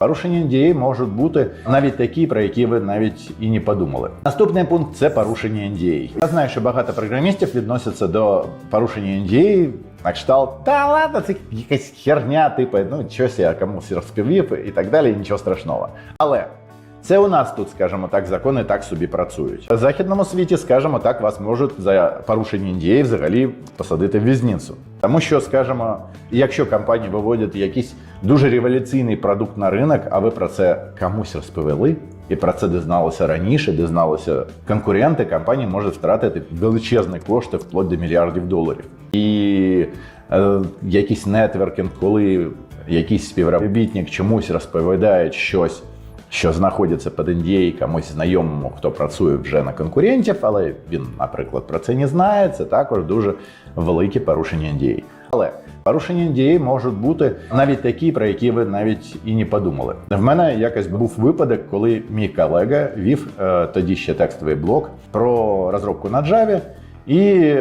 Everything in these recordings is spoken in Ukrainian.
Порушення NDA можуть бути навіть такі, про які ви навіть і не подумали. Наступний пункт це порушення NDA. Я знаю, що багато програмістів відносяться до порушення NDA на кшталт, та ладно, це якась херня, типу, ну щось я комусь розповів і так далі, нічого страшного. Але це у нас тут, скажімо так, закони так собі працюють. В західному світі, скажімо так, вас можуть за порушення NDA взагалі посадити в в'язницю. Тому що, скажімо, якщо компанії виводять якийсь дуже революційний продукт на ринок, а ви про це комусь розповіли, і про це дізналися раніше, дізналися конкуренти, компанії можуть втратити величезні кошти вплоть до мільярдів доларів. І е, якийсь нетворкінг, коли якийсь співробітник чомусь розповідає щось що знаходиться під NDA комусь знайомому, хто працює вже на конкурентів, але він, наприклад, про це не знає. Це також дуже велике порушення NDA. Але порушення NDA можуть бути навіть такі, про які ви навіть і не подумали. В мене якось був випадок, коли мій колега вів е, тоді ще текстовий блог про розробку на Java, і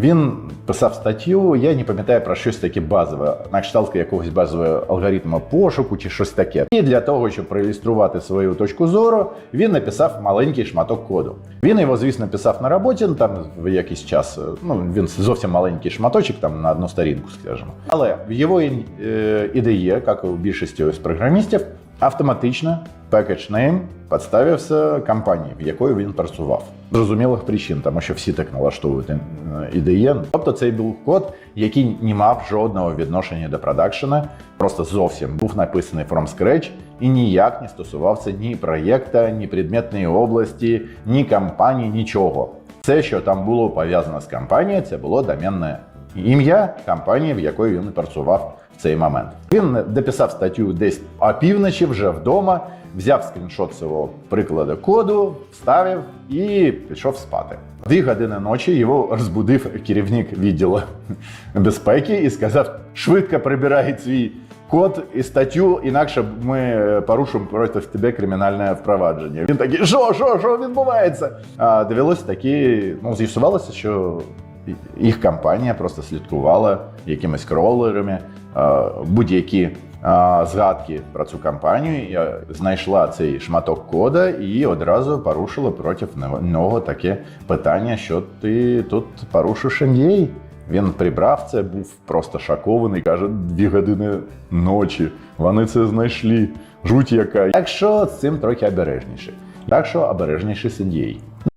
він писав статтю, я не пам'ятаю про щось таке базове, на кшталт якогось базового алгоритму пошуку чи щось таке. І для того, щоб проілюструвати свою точку зору, він написав маленький шматок коду. Він його, звісно, писав на роботі, ну, там в якийсь час. Ну він зовсім маленький шматочок, там на одну сторінку, скажімо. Але в його е, ідеї, як і у більшості ось програмістів, автоматично package name підставився компанії, в якої він працював. З Зрозумілих причин, тому що всі так налаштовують е, Тобто цей був код, який не мав жодного відношення до продакшена, просто зовсім був написаний from scratch і ніяк не стосувався ні проєкта, ні предметної області, ні компанії, нічого. Все, що там було пов'язано з компанією, це було доменне ім'я компанії, в якої він працював в цей момент. Він дописав статтю десь опівночі вже вдома, взяв скріншот цього прикладу коду, вставив і пішов спати. Дві години ночі його розбудив керівник відділу безпеки і сказав: швидко прибирай свій код і статтю, інакше ми порушимо проти тебе кримінальне впровадження. Він такий, що, що, що відбувається? А довелося таки, ну, з'ясувалося, що їх компанія просто слідкувала якимись кролерами, е, будь-які е, згадки про цю компанію, знайшла цей шматок кода і одразу порушила проти нього таке питання, що ти тут порушиш NDA. Він прибрав це, був просто шокований. Каже, дві години ночі. Вони це знайшли. Жуть яка. Так що з цим трохи обережніше. Так що обережніше з NDA.